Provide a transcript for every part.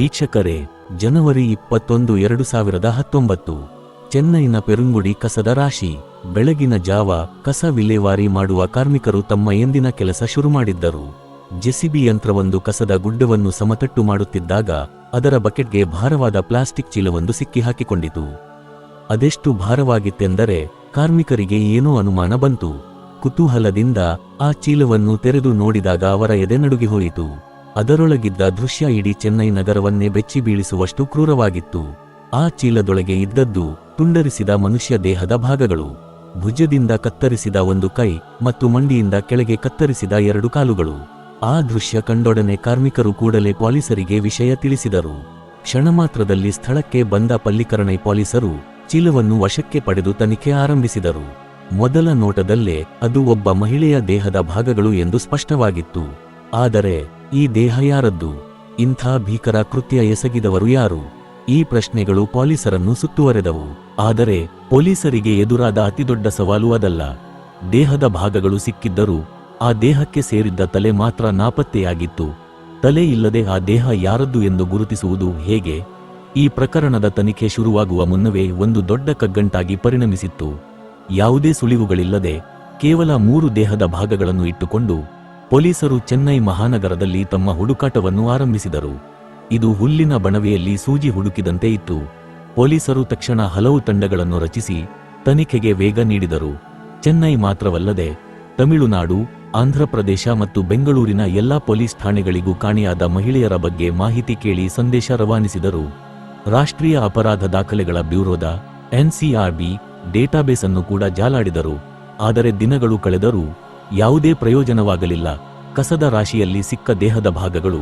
ವೀಕ್ಷಕರೇ, ಜನವರಿ ಇಪ್ಪತ್ತೊಂದು, ಎರಡು ಸಾವಿರದ ಹತ್ತೊಂಬತ್ತು. ಚೆನ್ನೈನ ಪೆರುಂಗುಡಿ ಕಸದ ರಾಶಿ, ಬೆಳಗಿನ ಜಾವ ಕಸ ವಿಲೇವಾರಿ ಮಾಡುವ ಕಾರ್ಮಿಕರು ತಮ್ಮ ಎಂದಿನ ಕೆಲಸ ಶುರು ಮಾಡಿದ್ದರು ಜೆಸಿಬಿ ಯಂತ್ರವೊಂದು ಕಸದ ಗುಡ್ಡವನ್ನು ಸಮತಟ್ಟು ಮಾಡುತ್ತಿದ್ದಾಗ, ಅದರ ಬಕೆಟ್ಗೆ ಭಾರವಾದ ಪ್ಲಾಸ್ಟಿಕ್ ಚೀಲವೊಂದು ಸಿಕ್ಕಿಹಾಕಿಕೊಂಡಿತು. ಅದೆಷ್ಟು ಭಾರವಾಗಿತ್ತೆಂದರೆ, ಕಾರ್ಮಿಕರಿಗೆ ಏನೋ ಅನುಮಾನ ಬಂತು. ಕುತೂಹಲದಿಂದ ಆ ಚೀಲವನ್ನು ತೆರೆದು ನೋಡಿದಾಗ ಅವರ ಎದೆ ನಡುಗಿ ಹೋಯಿತು. ಅದರೊಳಗಿದ್ದ ದೃಶ್ಯ ಇಡೀ ಚೆನ್ನೈ ನಗರವನ್ನೇ ಬೆಚ್ಚಿ ಬೀಳಿಸುವಷ್ಟು ಕ್ರೂರವಾಗಿತ್ತು. ಆ ಚೀಲದೊಳಗೆ ಇದ್ದದ್ದು ತುಂಡರಿಸಿದ ಮನುಷ್ಯ ದೇಹದ ಭಾಗಗಳು. ಭುಜದಿಂದ ಕತ್ತರಿಸಿದ ಒಂದು ಕೈ ಮತ್ತು ಮಂಡಿಯಿಂದ ಕೆಳಗೆ ಕತ್ತರಿಸಿದ ಎರಡು ಕಾಲುಗಳು. ಆ ದೃಶ್ಯ ಕಂಡೊಡನೆ ಕಾರ್ಮಿಕರು ಕೂಡಲೇ ಪೊಲೀಸರಿಗೆ ವಿಷಯ ತಿಳಿಸಿದರು. ಕ್ಷಣಮಾತ್ರದಲ್ಲಿ ಸ್ಥಳಕ್ಕೆ ಬಂದ ಪಲ್ಲಿಕರಣೈ ಪೊಲೀಸರು ಚೀಲವನ್ನು ವಶಕ್ಕೆ ಪಡೆದು ತನಿಖೆ ಆರಂಭಿಸಿದರು. ಮೊದಲ ನೋಟದಲ್ಲೇ ಅದು ಒಬ್ಬ ಮಹಿಳೆಯ ದೇಹದ ಭಾಗಗಳು ಎಂದು ಸ್ಪಷ್ಟವಾಗಿತ್ತು. ಆದರೆ ಈ ದೇಹ ಯಾರದ್ದು? ಇಂಥ ಭೀಕರ ಕೃತ್ಯ ಎಸಗಿದವರು ಯಾರು? ಈ ಪ್ರಶ್ನೆಗಳು ಪೊಲೀಸರನ್ನು ಸುತ್ತುವರೆದವು. ಆದರೆ ಪೊಲೀಸರಿಗೆ ಎದುರಾದ ಅತಿದೊಡ್ಡ ಸವಾಲು ಅದಲ್ಲ. ದೇಹದ ಭಾಗಗಳು ಸಿಕ್ಕಿದ್ದರೂ ಆ ದೇಹಕ್ಕೆ ಸೇರಿದ್ದ ತಲೆ ಮಾತ್ರ ನಾಪತ್ತೆಯಾಗಿತ್ತು. ತಲೆ ಇಲ್ಲದೆ ಆ ದೇಹ ಯಾರದ್ದು ಎಂದು ಗುರುತಿಸುವುದು ಹೇಗೆ? ಈ ಪ್ರಕರಣದ ತನಿಖೆ ಶುರುವಾಗುವ ಮುನ್ನವೇ ಒಂದು ದೊಡ್ಡ ಕಗ್ಗಂಟಾಗಿ ಪರಿಣಮಿಸಿತ್ತು. ಯಾವುದೇ ಸುಳಿವುಗಳಿಲ್ಲದೆ ಕೇವಲ ಮೂರು ದೇಹದ ಭಾಗಗಳನ್ನು ಇಟ್ಟುಕೊಂಡು ಪೊಲೀಸರು ಚೆನ್ನೈ ಮಹಾನಗರದಲ್ಲಿ ತಮ್ಮ ಹುಡುಕಾಟವನ್ನು ಆರಂಭಿಸಿದರು. ಇದು ಹುಲ್ಲಿನ ಬಣವೆಯಲ್ಲಿ ಸೂಜಿ ಹುಡುಕಿದಂತೆ ಇತ್ತು. ಪೊಲೀಸರು ತಕ್ಷಣ ಹಲವು ತಂಡಗಳನ್ನು ರಚಿಸಿ ತನಿಖೆಗೆ ವೇಗ ನೀಡಿದರು. ಚೆನ್ನೈ ಮಾತ್ರವಲ್ಲದೆ, ತಮಿಳುನಾಡು, ಆಂಧ್ರಪ್ರದೇಶ ಮತ್ತು ಬೆಂಗಳೂರಿನ ಎಲ್ಲಾ ಪೊಲೀಸ್ ಠಾಣೆಗಳಿಗೂ ಕಾಣೆಯಾದ ಮಹಿಳೆಯರ ಬಗ್ಗೆ ಮಾಹಿತಿ ಕೇಳಿ ಸಂದೇಶ ರವಾನಿಸಿದರು. ರಾಷ್ಟ್ರೀಯ ಅಪರಾಧ ದಾಖಲೆಗಳ ಬ್ಯೂರೋದ ಎನ್ಸಿಆರ್ಬಿ ಡೇಟಾಬೇಸ್ ಅನ್ನು ಕೂಡ ಜಾಲಾಡಿದರು. ಆದರೆ ದಿನಗಳು ಕಳೆದರೂ ಯಾವುದೇ ಪ್ರಯೋಜನವಾಗಲಿಲ್ಲ. ಕಸದ ರಾಶಿಯಲ್ಲಿ ಸಿಕ್ಕ ದೇಹದ ಭಾಗಗಳು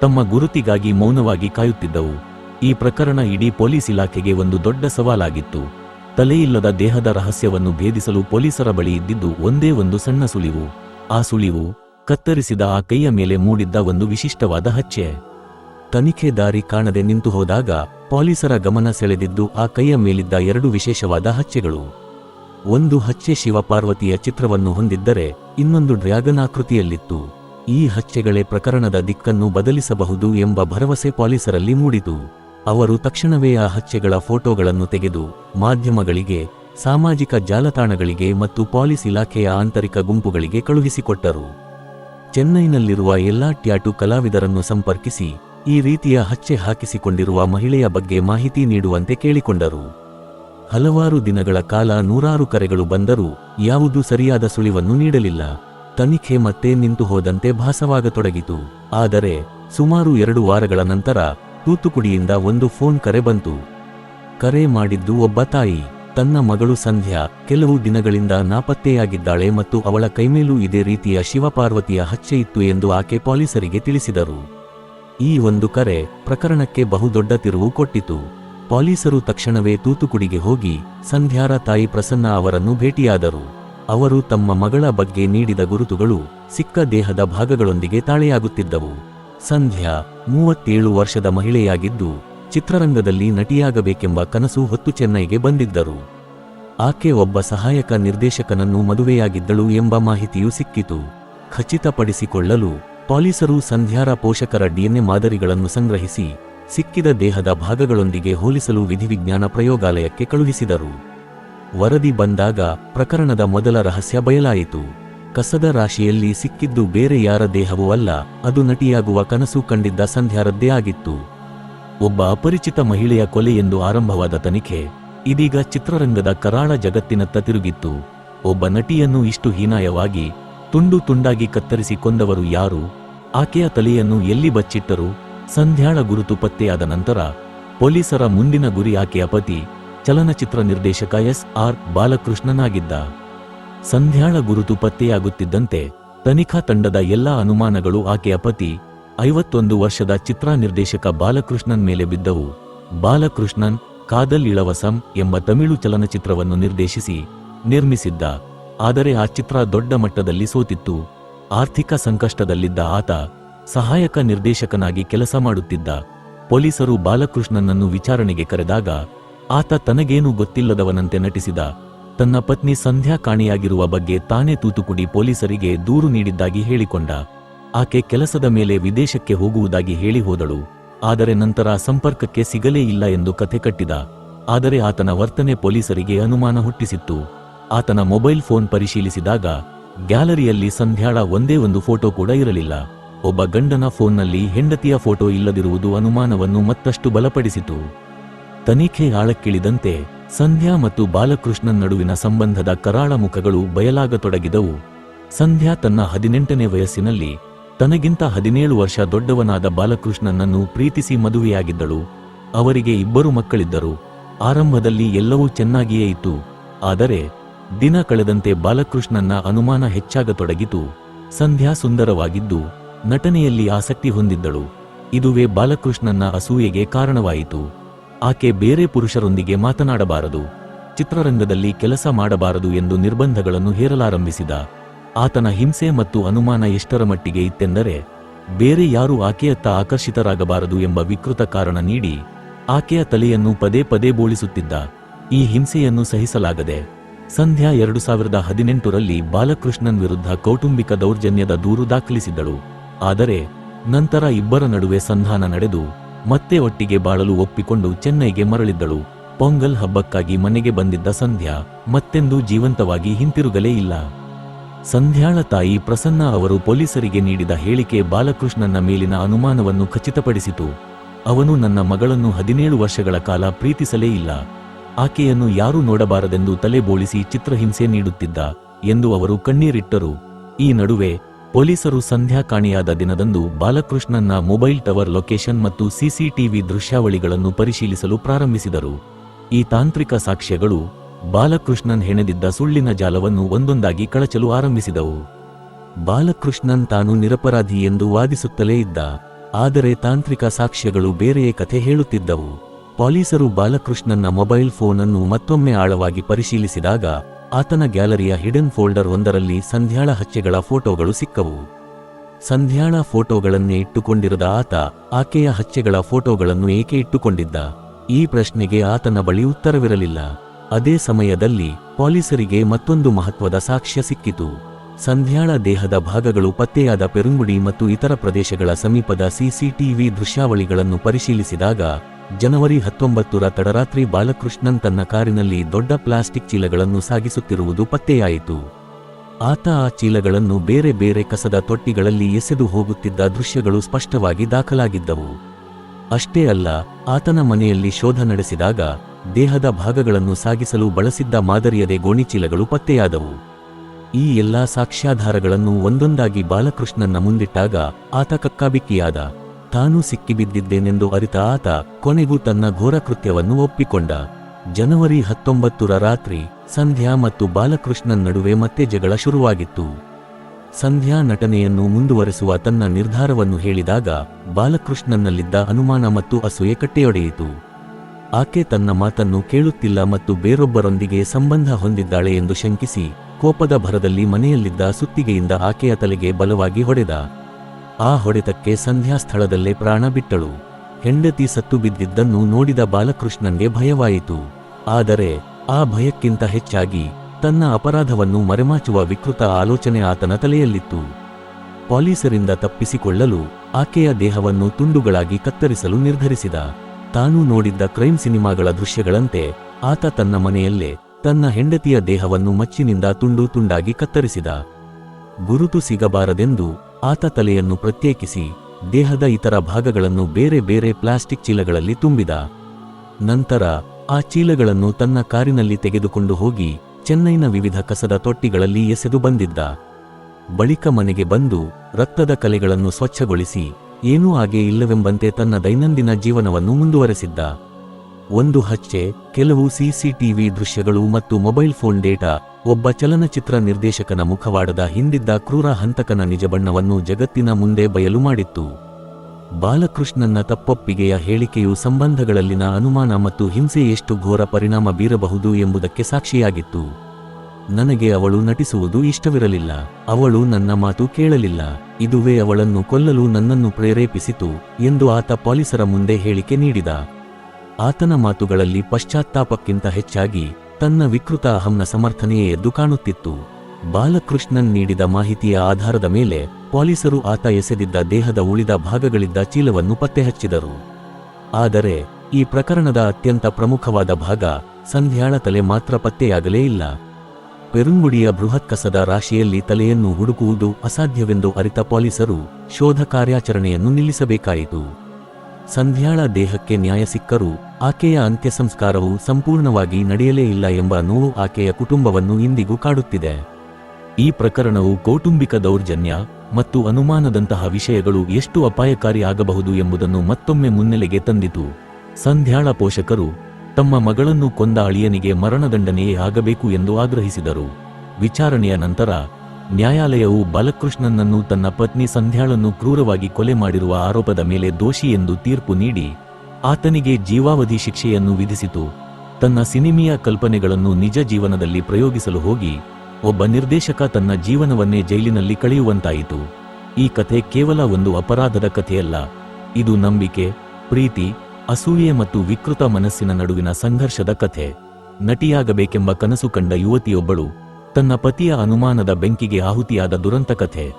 ತಮ್ಮ ಗುರುತಿಗಾಗಿ ಮೌನವಾಗಿ ಕಾಯುತ್ತಿದ್ದವು. ಈ ಪ್ರಕರಣ ಇಡೀ ಪೊಲೀಸ್ ಇಲಾಖೆಗೆ ಒಂದು ದೊಡ್ಡ ಸವಾಲಾಗಿತ್ತು. ತಲೆಯಿಲ್ಲದ ದೇಹದ ರಹಸ್ಯವನ್ನು ಭೇದಿಸಲು ಪೊಲೀಸರ ಬಳಿ ಇದ್ದಿದ್ದು ಒಂದೇ ಒಂದು ಸಣ್ಣ ಸುಳಿವು. ಆ ಸುಳಿವು ಕತ್ತರಿಸಿದ ಆ ಕೈಯ ಮೇಲೆ ಮೂಡಿದ್ದ ಒಂದು ವಿಶಿಷ್ಟವಾದ ಹಚ್ಚೆ. ತನಿಖೆ ದಾರಿ ಕಾಣದೆ ನಿಂತು ಹೋದಾಗ ಪೊಲೀಸರ ಗಮನ ಸೆಳೆದಿದ್ದು ಆ ಕೈಯ ಮೇಲಿದ್ದ ಎರಡು ವಿಶೇಷವಾದ ಹಚ್ಚೆಗಳು. ಒಂದು ಹಚ್ಚೆ ಶಿವಪಾರ್ವತಿಯ ಚಿತ್ರವನ್ನು ಹೊಂದಿದ್ದರೆ ಇನ್ನೊಂದು ಡ್ರ್ಯಾಗನ್ ಆಕೃತಿಯಲ್ಲಿತ್ತು ಈ ಹಚ್ಚೆಗಳೇ ಪ್ರಕರಣದ ದಿಕ್ಕನ್ನು ಬದಲಿಸಬಹುದು ಎಂಬ ಭರವಸೆ ಪೊಲೀಸರಲ್ಲಿ ಮೂಡಿತು. ಅವರು ತಕ್ಷಣವೇ ಆ ಹಚ್ಚೆಗಳ ಫೋಟೋಗಳನ್ನು ತೆಗೆದು ಮಾಧ್ಯಮಗಳಿಗೆ, ಸಾಮಾಜಿಕ ಜಾಲತಾಣಗಳಿಗೆ ಮತ್ತು ಪೊಲೀಸ್ ಇಲಾಖೆಯ ಆಂತರಿಕ ಗುಂಪುಗಳಿಗೆ ಕಳುಹಿಸಿಕೊಟ್ಟರು. ಚೆನ್ನೈನಲ್ಲಿರುವ ಎಲ್ಲಾ ಟ್ಯಾಟು ಕಲಾವಿದರನ್ನು ಸಂಪರ್ಕಿಸಿ ಈ ರೀತಿಯ ಹಚ್ಚೆ ಹಾಕಿಸಿಕೊಂಡಿರುವ ಮಹಿಳೆಯ ಬಗ್ಗೆ ಮಾಹಿತಿ ನೀಡುವಂತೆ ಕೇಳಿಕೊಂಡರು. ಹಲವಾರು ದಿನಗಳ ಕಾಲ ನೂರಾರು ಕರೆಗಳು ಬಂದರೂ ಯಾವುದೂ ಸರಿಯಾದ ಸುಳಿವನ್ನು ನೀಡಲಿಲ್ಲ. ತನಿಖೆ ಮತ್ತೆ ನಿಂತು ಹೋದಂತೆ ಭಾಸವಾಗತೊಡಗಿತು. ಆದರೆ ಸುಮಾರು ಎರಡು ವಾರಗಳ ನಂತರ ತೂತುಕುಡಿಯಿಂದ ಒಂದು ಫೋನ್ ಕರೆ ಬಂತು. ಕರೆ ಮಾಡಿದ್ದು ಒಬ್ಬ ತಾಯಿ. ತನ್ನ ಮಗಳು ಸಂಧ್ಯಾ ಕೆಲವು ದಿನಗಳಿಂದ ನಾಪತ್ತೆಯಾಗಿದ್ದಾಳೆ ಮತ್ತು ಅವಳ ಕೈಮೇಲೂ ಇದೇ ರೀತಿಯ ಶಿವಪಾರ್ವತಿಯ ಹಚ್ಚೆ ಇತ್ತು ಎಂದು ಆಕೆ ಪೊಲೀಸರಿಗೆ ತಿಳಿಸಿದರು. ಈ ಒಂದು ಕರೆ ಪ್ರಕರಣಕ್ಕೆ ಬಹುದೊಡ್ಡ ತಿರುವು ಕೊಟ್ಟಿತು. ಪೊಲೀಸರು ತಕ್ಷಣವೇ ತೂತುಕುಡಿಗೆ ಹೋಗಿ ಸಂಧ್ಯಾರ ತಾಯಿ ಪ್ರಸನ್ನ ಅವರನ್ನು ಭೇಟಿಯಾದರು. ಅವರು ತಮ್ಮ ಮಗಳ ಬಗ್ಗೆ ನೀಡಿದ ಗುರುತುಗಳು ಸಿಕ್ಕ ದೇಹದ ಭಾಗಗಳೊಂದಿಗೆ ತಾಳೆಯಾಗುತ್ತಿದ್ದವು. ಸಂಧ್ಯಾ, ಮೂವತ್ತೇಳು ವರ್ಷದ ಮಹಿಳೆಯಾಗಿದ್ದು, ಚಿತ್ರರಂಗದಲ್ಲಿ ನಟಿಯಾಗಬೇಕೆಂಬ ಕನಸು ಹೊತ್ತು ಚೆನ್ನೈಗೆ ಬಂದಿದ್ದರು. ಆಕೆ ಒಬ್ಬ ಸಹಾಯಕ ನಿರ್ದೇಶಕನನ್ನು ಮದುವೆಯಾಗಿದ್ದಳು ಎಂಬ ಮಾಹಿತಿಯೂ ಸಿಕ್ಕಿತು. ಖಚಿತಪಡಿಸಿಕೊಳ್ಳಲು ಪೊಲೀಸರು ಸಂಧ್ಯಾರ ಪೋಷಕರ ಡಿಎನ್ಎ ಮಾದರಿಗಳನ್ನು ಸಂಗ್ರಹಿಸಿ ಸಿಕ್ಕಿದ ದೇಹದ ಭಾಗಗಳೊಂದಿಗೆ ಹೋಲಿಸಲು ವಿಧಿವಿಜ್ಞಾನ ಪ್ರಯೋಗಾಲಯಕ್ಕೆ ಕಳುಹಿಸಿದರು. ವರದಿ ಬಂದಾಗ ಪ್ರಕರಣದ ಮೊದಲ ರಹಸ್ಯ ಬಯಲಾಯಿತು. ಕಸದ ರಾಶಿಯಲ್ಲಿ ಸಿಕ್ಕಿದ್ದು ಬೇರೆ ಯಾರ ದೇಹವೂ ಅಲ್ಲ, ಅದು ನಟಿಯಾಗುವ ಕನಸು ಕಂಡಿದ್ದ ಸಂಧ್ಯಾರದ್ದೇ ಆಗಿತ್ತು. ಒಬ್ಬ ಅಪರಿಚಿತ ಮಹಿಳೆಯ ಕೊಲೆ ಎಂದು ಆರಂಭವಾದ ತನಿಖೆ, ಇದೀಗ ಚಿತ್ರರಂಗದ ಕರಾಳ ಜಗತ್ತಿನತ್ತ ತಿರುಗಿತ್ತು. ಒಬ್ಬ ನಟಿಯನ್ನು ಇಷ್ಟು ಹೀನಾಯವಾಗಿ, ತುಂಡು ತುಂಡಾಗಿ ಕತ್ತರಿಸಿ ಕೊಂದವರು ಯಾರು, ಆಕೆಯ ತಲೆಯನ್ನು ಎಲ್ಲಿ ಬಚ್ಚಿಟ್ಟರು ಸಂಧ್ಯಾಳ ಗುರುತು ಪತ್ತೆಯಾದ ನಂತರ ಪೊಲೀಸರ ಮುಂದಿನ ಗುರಿ ಆಕೆಯ ಪತಿ ಚಲನಚಿತ್ರ ನಿರ್ದೇಶಕ ಎಸ್ ಆರ್ ಬಾಲಕೃಷ್ಣನಾಗಿದ್ದ. ಸಂಧ್ಯಾಳ ಗುರುತು ಪತ್ತೆಯಾಗುತ್ತಿದ್ದಂತೆ ತನಿಖಾ ತಂಡದ ಎಲ್ಲಾ ಅನುಮಾನಗಳು ಆಕೆಯ ಪತಿ ಐವತ್ತೊಂದು ವರ್ಷದ ಚಿತ್ರ ನಿರ್ದೇಶಕ ಬಾಲಕೃಷ್ಣನ್ ಮೇಲೆ ಬಿದ್ದವು. ಬಾಲಕೃಷ್ಣನ್ ಕಾದಲ್ ಇಳವಸಂ ಎಂಬ ತಮಿಳು ಚಲನಚಿತ್ರವನ್ನು ನಿರ್ದೇಶಿಸಿ ನಿರ್ಮಿಸಿದ್ದ. ಆದರೆ ಆ ಚಿತ್ರ ದೊಡ್ಡ ಮಟ್ಟದಲ್ಲಿ ಸೋತಿತ್ತು. ಆರ್ಥಿಕ ಸಂಕಷ್ಟದಲ್ಲಿದ್ದ ಆತ ಸಹಾಯಕ ನಿರ್ದೇಶಕನಾಗಿ ಕೆಲಸ ಮಾಡುತ್ತಿದ್ದ ಪೊಲೀಸರು ಬಾಲಕೃಷ್ಣನನ್ನು ವಿಚಾರಣೆಗೆ ಕರೆದಾಗ, ಆತ ತನಗೇನೂ ಗೊತ್ತಿಲ್ಲದವನಂತೆ ನಟಿಸಿದ ತನ್ನ ಪತ್ನಿ ಸಂಧ್ಯಾ ಕಾಣೆಯಾಗಿರುವ ಬಗ್ಗೆ ತಾನೇ ತೂತುಕುಡಿ ಪೊಲೀಸರಿಗೆ ದೂರು ನೀಡಿದ್ದಾಗಿ ಹೇಳಿಕೊಂಡ. ಆಕೆ ಕೆಲಸದ ಮೇಲೆ ವಿದೇಶಕ್ಕೆ ಹೋಗುವುದಾಗಿ ಹೇಳಿ ಹೋದಳು. ಆದರೆ ನಂತರ ಸಂಪರ್ಕಕ್ಕೆ ಸಿಗಲೇ ಇಲ್ಲ ಎಂದು ಕಥೆ ಕಟ್ಟಿದ. ಆದರೆ ಆತನ ವರ್ತನೆ ಪೊಲೀಸರಿಗೆ ಅನುಮಾನ ಹುಟ್ಟಿಸಿತ್ತು. ಆತನ ಮೊಬೈಲ್ ಫೋನ್ ಪರಿಶೀಲಿಸಿದಾಗ, ಗ್ಯಾಲರಿಯಲ್ಲಿ ಸಂಧ್ಯಾಳ ಒಂದೇ ಒಂದು ಫೋಟೋ ಕೂಡ ಇರಲಿಲ್ಲ. ಒಬ್ಬ ಗಂಡನ ಫೋನ್ನಲ್ಲಿ ಹೆಂಡತಿಯ ಫೋಟೋ ಇಲ್ಲದಿರುವುದು ಅನುಮಾನವನ್ನು ಮತ್ತಷ್ಟು ಬಲಪಡಿಸಿತು. ತನಿಖೆ ಆಳಕ್ಕಿಳಿದಂತೆ ಸಂಧ್ಯಾ ಮತ್ತು ಬಾಲಕೃಷ್ಣನ್ ನಡುವಿನ ಸಂಬಂಧದ ಕರಾಳ ಮುಖಗಳು ಬಯಲಾಗತೊಡಗಿದವು. ಸಂಧ್ಯಾ ತನ್ನ ಹದಿನೆಂಟನೇ ವಯಸ್ಸಿನಲ್ಲಿ ತನಗಿಂತ ಹದಿನೇಳು ವರ್ಷ ದೊಡ್ಡವನಾದ ಬಾಲಕೃಷ್ಣನನ್ನು ಪ್ರೀತಿಸಿ ಮದುವೆಯಾಗಿದ್ದಳು. ಅವರಿಗೆ ಇಬ್ಬರು ಮಕ್ಕಳಿದ್ದರು. ಆರಂಭದಲ್ಲಿ ಎಲ್ಲವೂ ಚೆನ್ನಾಗಿಯೇ ಇತ್ತು. ಆದರೆ ದಿನ ಕಳೆದಂತೆ ಬಾಲಕೃಷ್ಣನ ಅನುಮಾನ ಹೆಚ್ಚಾಗತೊಡಗಿತು. ಸಂಧ್ಯಾ ಸುಂದರವಾಗಿದ್ದು ನಟನೆಯಲ್ಲಿ ಆಸಕ್ತಿ ಹೊಂದಿದ್ದಳು. ಇದುವೇ ಬಾಲಕೃಷ್ಣನ ಅಸೂಯೆಗೆ ಕಾರಣವಾಯಿತು. ಆಕೆ ಬೇರೆ ಪುರುಷರೊಂದಿಗೆ ಮಾತನಾಡಬಾರದು. ಚಿತ್ರರಂಗದಲ್ಲಿ ಕೆಲಸ ಮಾಡಬಾರದು ಎಂದು ನಿರ್ಬಂಧಗಳನ್ನು ಹೇರಲಾರಂಭಿಸಿದ. ಆತನ ಹಿಂಸೆ ಮತ್ತು ಅನುಮಾನ ಎಷ್ಟರ ಮಟ್ಟಿಗೆ ಇತ್ತೆಂದರೆ, ಬೇರೆ ಯಾರೂ ಆಕೆಯತ್ತ ಆಕರ್ಷಿತರಾಗಬಾರದು ಎಂಬ ವಿಕೃತ ಕಾರಣ ನೀಡಿ, ಆಕೆಯ ತಲೆಯನ್ನು ಪದೇ ಪದೇ ಬೋಳಿಸುತ್ತಿದ್ದ. ಈ ಹಿಂಸೆಯನ್ನು ಸಹಿಸಲಾಗದೆ, ಸಂಧ್ಯಾ ಎರಡು ಸಾವಿರದ ಹದಿನೆಂಟರಲ್ಲಿ ಬಾಲಕೃಷ್ಣನ್ ವಿರುದ್ಧ ಕೌಟುಂಬಿಕ ದೌರ್ಜನ್ಯದ ದೂರು ದಾಖಲಿಸಿದ್ದಳು. ಆದರೆ ನಂತರ ಇಬ್ಬರ ನಡುವೆ ಸಂಧಾನ ನಡೆದು ಮತ್ತೆ ಒಟ್ಟಿಗೆ ಬಾಳಲು ಒಪ್ಪಿಕೊಂಡು ಚೆನ್ನೈಗೆ ಮರಳಿದ್ದಳು. ಪೊಂಗಲ್ ಹಬ್ಬಕ್ಕಾಗಿ ಮನೆಗೆ ಬಂದಿದ್ದ ಸಂಧ್ಯಾ ಮತ್ತೆಂದೂ ಜೀವಂತವಾಗಿ ಹಿಂತಿರುಗಲೇ ಇಲ್ಲ. ಸಂಧ್ಯಾಳ ತಾಯಿ ಪ್ರಸನ್ನ ಅವರು ಪೊಲೀಸರಿಗೆ ನೀಡಿದ ಹೇಳಿಕೆ ಬಾಲಕೃಷ್ಣನ ಮೇಲಿನ ಅನುಮಾನವನ್ನು ಖಚಿತಪಡಿಸಿತು. ಅವನು ನನ್ನ ಮಗಳನ್ನು ಹದಿನೇಳು ವರ್ಷಗಳ ಕಾಲ ಪ್ರೀತಿಸಲೇ ಇಲ್ಲ. ಆಕೆಯನ್ನು ಯಾರೂ ನೋಡಬಾರದೆಂದು ತಲೆಬೋಳಿಸಿ ಚಿತ್ರಹಿಂಸೆ ನೀಡುತ್ತಿದ್ದ ಎಂದು ಅವರು ಕಣ್ಣೀರಿಟ್ಟರು. ಈ ನಡುವೆ ಪೊಲೀಸರು ಸಂಧ್ಯಾ ಕಾಣೆಯಾದ ದಿನದಂದು ಬಾಲಕೃಷ್ಣನ್ನ ಮೊಬೈಲ್ ಟವರ್ ಲೊಕೇಶನ್ ಮತ್ತು ಸಿಸಿಟಿವಿ ದೃಶ್ಯಾವಳಿಗಳನ್ನು ಪರಿಶೀಲಿಸಲು ಪ್ರಾರಂಭಿಸಿದರು. ಈ ತಾಂತ್ರಿಕ ಸಾಕ್ಷ್ಯಗಳು ಬಾಲಕೃಷ್ಣನ್ ಹೆಣೆದಿದ್ದ ಸುಳ್ಳಿನ ಜಾಲವನ್ನು ಒಂದೊಂದಾಗಿ ಕಳಚಲು ಆರಂಭಿಸಿದವು. ಬಾಲಕೃಷ್ಣನ್ ತಾನು ನಿರಪರಾಧಿ ಎಂದು ವಾದಿಸುತ್ತಲೇ ಇದ್ದ, ಆದರೆ ತಾಂತ್ರಿಕ ಸಾಕ್ಷ್ಯಗಳು ಬೇರೆಯೇ ಕಥೆ ಹೇಳುತ್ತಿದ್ದವು. ಪೊಲೀಸರು ಬಾಲಕೃಷ್ಣನ್ನ ಮೊಬೈಲ್ ಫೋನ್ ಅನ್ನು ಮತ್ತೊಮ್ಮೆ ಆಳವಾಗಿ ಪರಿಶೀಲಿಸಿದಾಗ ಆತನ ಗ್ಯಾಲರಿಯ ಹಿಡನ್ ಫೋಲ್ಡರ್ ಒಂದರಲ್ಲಿ ಸಂಧ್ಯಾಳ ಹಚ್ಚೆಗಳ ಫೋಟೋಗಳು ಸಿಕ್ಕವು. ಸಂಧ್ಯಾಳ ಫೋಟೋಗಳನ್ನೇ ಇಟ್ಟುಕೊಂಡಿರದ ಆತ ಆಕೆಯ ಹಚ್ಚೆಗಳ ಫೋಟೋಗಳನ್ನು ಏಕೆ ಇಟ್ಟುಕೊಂಡಿದ್ದ? ಈ ಪ್ರಶ್ನೆಗೆ ಆತನ ಬಳಿ ಉತ್ತರವಿರಲಿಲ್ಲ. ಅದೇ ಸಮಯದಲ್ಲಿ ಪೊಲೀಸರಿಗೆ ಮತ್ತೊಂದು ಮಹತ್ವದ ಸಾಕ್ಷ್ಯ ಸಿಕ್ಕಿತು. ಸಂಧ್ಯಾಳ ದೇಹದ ಭಾಗಗಳು ಪತ್ತೆಯಾದ ಪೆರುಂಗುಡಿ ಮತ್ತು ಇತರ ಪ್ರದೇಶಗಳ ಸಮೀಪದ ಸಿಸಿಟಿವಿ ದೃಶ್ಯಾವಳಿಗಳನ್ನು ಪರಿಶೀಲಿಸಿದಾಗ ಜನವರಿ ಹತ್ತೊಂಬತ್ತರ ತಡರಾತ್ರಿ ಬಾಲಕೃಷ್ಣನ್ ತನ್ನ ಕಾರಿನಲ್ಲಿ ದೊಡ್ಡ ಪ್ಲಾಸ್ಟಿಕ್ ಚೀಲಗಳನ್ನು ಸಾಗಿಸುತ್ತಿರುವುದು ಪತ್ತೆಯಾಯಿತು. ಆತ ಆ ಚೀಲಗಳನ್ನು ಬೇರೆ ಬೇರೆ ಕಸದ ತೊಟ್ಟಿಗಳಲ್ಲಿ ಎಸೆದು ಹೋಗುತ್ತಿದ್ದ ದೃಶ್ಯಗಳು ಸ್ಪಷ್ಟವಾಗಿ ದಾಖಲಾಗಿದ್ದವು. ಅಷ್ಟೇ ಅಲ್ಲ, ಆತನ ಮನೆಯಲ್ಲಿ ಶೋಧ ನಡೆಸಿದಾಗ, ದೇಹದ ಭಾಗಗಳನ್ನು ಸಾಗಿಸಲು ಬಳಸಿದ್ದ ಮಾದರಿಯದೇ ಗೋಣಿಚೀಲಗಳು ಪತ್ತೆಯಾದವು. ಈ ಎಲ್ಲಾ ಸಾಕ್ಷ್ಯಾಧಾರಗಳನ್ನು ಒಂದೊಂದಾಗಿ ಬಾಲಕೃಷ್ಣನ್ನ ಮುಂದಿಟ್ಟಾಗ, ಆತ ಕಕ್ಕಾಬಿಕ್ಕಿಯಾದ. ತಾನು ಸಿಕ್ಕಿಬಿದ್ದಿದ್ದೇನೆಂದು ಅರಿತ ಆತ ಕೊನೆಗೂ ತನ್ನ ಘೋರ ಕೃತ್ಯವನ್ನು ಒಪ್ಪಿಕೊಂಡ. ಜನವರಿ ಹತ್ತೊಂಬತ್ತರ ರಾತ್ರಿ ಸಂಧ್ಯಾ ಮತ್ತು ಬಾಲಕೃಷ್ಣನ್ ನಡುವೆ ಮತ್ತೆ ಜಗಳ ಶುರುವಾಗಿತ್ತು. ಸಂಧ್ಯಾ ನಟನೆಯನ್ನು ಮುಂದುವರೆಸುವ ತನ್ನ ನಿರ್ಧಾರವನ್ನು ಹೇಳಿದಾಗ ಬಾಲಕೃಷ್ಣನ್ನಲ್ಲಿದ್ದ ಅನುಮಾನ ಮತ್ತು ಅಸೂಯೆ ಕಟ್ಟೆಯೊಡೆಯಿತು. ಆಕೆ ತನ್ನ ಮಾತನ್ನು ಕೇಳುತ್ತಿಲ್ಲ ಮತ್ತು ಬೇರೊಬ್ಬರೊಂದಿಗೆ ಸಂಬಂಧ ಹೊಂದಿದ್ದಾಳೆ ಎಂದು ಶಂಕಿಸಿ ಕೋಪದ ಭರದಲ್ಲಿ ಮನೆಯಲ್ಲಿದ್ದ ಸುತ್ತಿಗೆಯಿಂದ ಆಕೆಯ ತಲೆಗೆ ಬಲವಾಗಿ ಹೊಡೆದ. ಆ ಹೊಡೆತಕ್ಕೆ ಸಂಧ್ಯಾ ಸ್ಥಳದಲ್ಲೇ ಪ್ರಾಣ ಬಿಟ್ಟಳು. ಹೆಂಡತಿ ಸತ್ತು ಬಿದ್ದಿದ್ದನ್ನು ನೋಡಿದ ಬಾಲಕೃಷ್ಣನ್ಗೆ ಭಯವಾಯಿತು. ಆದರೆ ಆ ಭಯಕ್ಕಿಂತ ಹೆಚ್ಚಾಗಿ ತನ್ನ ಅಪರಾಧವನ್ನು ಮರೆಮಾಚುವ ವಿಕೃತ ಆಲೋಚನೆ ಆತನ ತಲೆಯಲ್ಲಿತ್ತು. ಪೊಲೀಸರಿಂದ ತಪ್ಪಿಸಿಕೊಳ್ಳಲು ಆಕೆಯ ದೇಹವನ್ನು ತುಂಡುಗಳಾಗಿ ಕತ್ತರಿಸಲು ನಿರ್ಧರಿಸಿದ. ತಾನು ನೋಡಿದ್ದ ಕ್ರೈಮ್ ಸಿನಿಮಾಗಳ ದೃಶ್ಯಗಳಂತೆ ಆತ ತನ್ನ ಮನೆಯಲ್ಲೇ ತನ್ನ ಹೆಂಡತಿಯ ದೇಹವನ್ನು ಮಚ್ಚಿನಿಂದ ತುಂಡು ತುಂಡಾಗಿ ಕತ್ತರಿಸಿದ. ಗುರುತು ಸಿಗಬಾರದೆಂದು ಆತ ತಲೆಯನ್ನು ಪ್ರತ್ಯೇಕಿಸಿ ದೇಹದ ಇತರ ಭಾಗಗಳನ್ನು ಬೇರೆ ಬೇರೆ ಪ್ಲಾಸ್ಟಿಕ್ ಚೀಲಗಳಲ್ಲಿ ತುಂಬಿದ. ನಂತರ ಆ ಚೀಲಗಳನ್ನು ತನ್ನ ಕಾರಿನಲ್ಲಿ ತೆಗೆದುಕೊಂಡು ಹೋಗಿ ಚೆನ್ನೈನ ವಿವಿಧ ಕಸದ ತೊಟ್ಟಿಗಳಲ್ಲಿ ಎಸೆದು ಬಂದಿದ್ದ. ಬಳಿಕ ಮನೆಗೆ ಬಂದು ರಕ್ತದ ಕಲೆಗಳನ್ನು ಸ್ವಚ್ಛಗೊಳಿಸಿ ಏನೂ ಹಾಗೆ ಇಲ್ಲವೆಂಬಂತೆ ತನ್ನ ದೈನಂದಿನ ಜೀವನವನ್ನು ಮುಂದುವರೆಸಿದ್ದ. ಒಂದು ಹಚ್ಚೆ, ಕೆಲವು ಸಿಸಿಟಿವಿ ದೃಶ್ಯಗಳು ಮತ್ತು ಮೊಬೈಲ್ ಫೋನ್ ಡೇಟಾ ಒಬ್ಬ ಚಲನಚಿತ್ರ ನಿರ್ದೇಶಕನ ಮುಖವಾಡದ ಹಿಂದಿದ್ದ ಕ್ರೂರ ಹಂತಕನ ನಿಜಬಣ್ಣವನ್ನು ಜಗತ್ತಿನ ಮುಂದೆ ಬಯಲು ಮಾಡಿತ್ತು. ಬಾಲಕೃಷ್ಣನ ತಪ್ಪೊಪ್ಪಿಗೆಯ ಹೇಳಿಕೆಯು ಸಂಬಂಧಗಳಲ್ಲಿನ ಅನುಮಾನ ಮತ್ತು ಹಿಂಸೆ ಎಷ್ಟು ಘೋರ ಪರಿಣಾಮ ಬೀರಬಹುದು ಎಂಬುದಕ್ಕೆ ಸಾಕ್ಷಿಯಾಗಿತ್ತು. ನನಗೆ ಅವಳು ನಟಿಸುವುದು ಇಷ್ಟವಿರಲಿಲ್ಲ, ಅವಳು ನನ್ನ ಮಾತು ಕೇಳಲಿಲ್ಲ, ಇದುವೇ ಅವಳನ್ನು ಕೊಲ್ಲಲು ನನ್ನನ್ನು ಪ್ರೇರೇಪಿಸಿತು ಎಂದು ಆತ ಪೊಲೀಸರ ಮುಂದೆ ಹೇಳಿಕೆ ನೀಡಿದ. ಆತನ ಮಾತುಗಳಲ್ಲಿ ಪಶ್ಚಾತ್ತಾಪಕ್ಕಿಂತ ಹೆಚ್ಚಾಗಿ ತನ್ನ ವಿಕೃತ ಅಹಂನ ಸಮರ್ಥನೆಯೇ ಎದ್ದು ಕಾಣುತ್ತಿತ್ತು. ಬಾಲಕೃಷ್ಣನ್ ನೀಡಿದ ಮಾಹಿತಿಯ ಆಧಾರದ ಮೇಲೆ ಪೊಲೀಸರು ಆತ ಎಸೆದಿದ್ದ ದೇಹದ ಉಳಿದ ಭಾಗಗಳಿದ್ದ ಚೀಲವನ್ನು ಪತ್ತೆಹಚ್ಚಿದರು. ಆದರೆ, ಈ ಪ್ರಕರಣದ ಅತ್ಯಂತ ಪ್ರಮುಖವಾದ ಭಾಗ ಸಂಧ್ಯಾಳ ತಲೆ ಮಾತ್ರ ಪತ್ತೆಯಾಗಲೇ ಇಲ್ಲ. ಪೆರುಂಗುಡಿಯ ಬೃಹತ್ ಕಸದ ರಾಶಿಯಲ್ಲಿ ತಲೆಯನ್ನು ಹುಡುಕುವುದು ಅಸಾಧ್ಯವೆಂದು ಅರಿತ ಪೊಲೀಸರು ಶೋಧ ಕಾರ್ಯಾಚರಣೆಯನ್ನು ನಿಲ್ಲಿಸಬೇಕಾಯಿತು. ಸಂಧ್ಯಾಳ ದೇಹಕ್ಕೆ ನ್ಯಾಯ ಸಿಕ್ಕರೂ ಆಕೆಯ ಅಂತ್ಯ ಸಂಸ್ಕಾರವು ಸಂಪೂರ್ಣವಾಗಿ ನಡೆಯಲೇ ಇಲ್ಲ ಎಂಬ ನೋವು ಆಕೆಯ ಕುಟುಂಬವನ್ನು ಇಂದಿಗೂ ಕಾಡುತ್ತಿದೆ. ಈ ಪ್ರಕರಣವು ಕೌಟುಂಬಿಕ ದೌರ್ಜನ್ಯ ಮತ್ತು ಅನುಮಾನದಂತಹ ವಿಷಯಗಳು ಎಷ್ಟು ಅಪಾಯಕಾರಿ ಆಗಬಹುದು ಎಂಬುದನ್ನು ಮತ್ತೊಮ್ಮೆ ಮುನ್ನೆಲೆಗೆ ತಂದಿತು. ಸಂಧ್ಯಾಳ ಪೋಷಕರು ತಮ್ಮ ಮಗಳನ್ನು ಕೊಂದ ಅಳಿಯನಿಗೆ ಮರಣದಂಡನೆಯೇ ಆಗಬೇಕು ಎಂದು ಆಗ್ರಹಿಸಿದರು. ವಿಚಾರಣೆಯ ನಂತರ ನ್ಯಾಯಾಲಯವು ಬಾಲಕೃಷ್ಣನನ್ನು ತನ್ನ ಪತ್ನಿ ಸಂಧ್ಯಾಳನ್ನು ಕ್ರೂರವಾಗಿ ಕೊಲೆ ಮಾಡಿರುವ ಆರೋಪದ ಮೇಲೆ ದೋಷಿ ಎಂದು ತೀರ್ಪು ನೀಡಿ ಆತನಿಗೆ ಜೀವಾವಧಿ ಶಿಕ್ಷೆಯನ್ನು ವಿಧಿಸಿತು. ತನ್ನ ಸಿನಿಮೀಯ ಕಲ್ಪನೆಗಳನ್ನು ನಿಜ ಜೀವನದಲ್ಲಿ ಪ್ರಯೋಗಿಸಲು ಹೋಗಿ, ಒಬ್ಬ ನಿರ್ದೇಶಕ ತನ್ನ ಜೀವನವನ್ನೇ ಜೈಲಿನಲ್ಲಿ ಕಳೆಯುವಂತಾಯಿತು. ಈ ಕಥೆ ಕೇವಲ ಒಂದು ಅಪರಾಧದ ಕಥೆಯಲ್ಲ. ಇದು ನಂಬಿಕೆ, ಪ್ರೀತಿ, ಅಸೂಯೆ ಮತ್ತು ವಿಕೃತ ಮನಸ್ಸಿನ ನಡುವಿನ ಸಂಘರ್ಷದ ಕಥೆ. ನಟಿಯಾಗಬೇಕೆಂಬ ಕನಸು ಕಂಡ ಯುವತಿಯೊಬ್ಬಳು ತನ್ನ ಪತಿಯ ಅನುಮಾನದ ಬೆಂಕಿಗೆ ಆಹುತಿಯಾದ ದುರಂತ ಕಥೆ.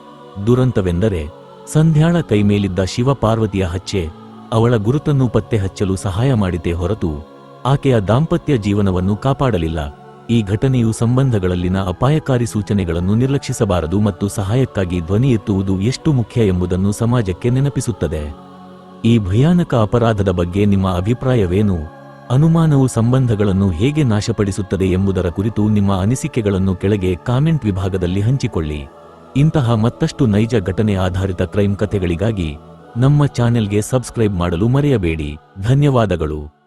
ದುರಂತವೆಂದರೆ, ಸಂಧ್ಯಾಳ ಕೈಮೇಲಿದ್ದ ಶಿವಪಾರ್ವತಿಯ ಹಚ್ಚೆ ಅವಳ ಗುರುತನ್ನು ಪತ್ತೆ ಹಚ್ಚಲು ಸಹಾಯ ಮಾಡಿತೇ ಹೊರತು ಆಕೆಯ ದಾಂಪತ್ಯ ಜೀವನವನ್ನು ಕಾಪಾಡಲಿಲ್ಲ. ಈ ಘಟನೆಯು ಸಂಬಂಧಗಳಲ್ಲಿನ ಅಪಾಯಕಾರಿ ಸೂಚನೆಗಳನ್ನು ನಿರ್ಲಕ್ಷಿಸಬಾರದು ಮತ್ತು ಸಹಾಯಕ್ಕಾಗಿ ಧ್ವನಿ ಎತ್ತುವುದು ಎಷ್ಟು ಮುಖ್ಯ ಎಂಬುದನ್ನು ಸಮಾಜಕ್ಕೆ ನೆನಪಿಸುತ್ತದೆ. ಈ ಭಯಾನಕ ಅಪರಾಧದ ಬಗ್ಗೆ ನಿಮ್ಮ ಅಭಿಪ್ರಾಯವೇನು? ಅನುಮಾನವು ಸಂಬಂಧಗಳನ್ನು ಹೇಗೆ ನಾಶಪಡಿಸುತ್ತದೆ ಎಂಬುದರ ಕುರಿತು ನಿಮ್ಮ ಅನಿಸಿಕೆಗಳನ್ನು ಕೆಳಗೆ ಕಾಮೆಂಟ್ ವಿಭಾಗದಲ್ಲಿ ಹಂಚಿಕೊಳ್ಳಿ. ಇಂತಹ ಮತ್ತಷ್ಟು ನೈಜ ಘಟನೆ ಆಧಾರಿತ ಕ್ರೈಮ್ ಕಥೆಗಳಿಗಾಗಿ ನಮ್ಮ ಚಾನೆಲ್ಗೆ ಸಬ್ಸ್ಕ್ರೈಬ್ ಮಾಡಲು ಮರೆಯಬೇಡಿ. ಧನ್ಯವಾದಗಳು.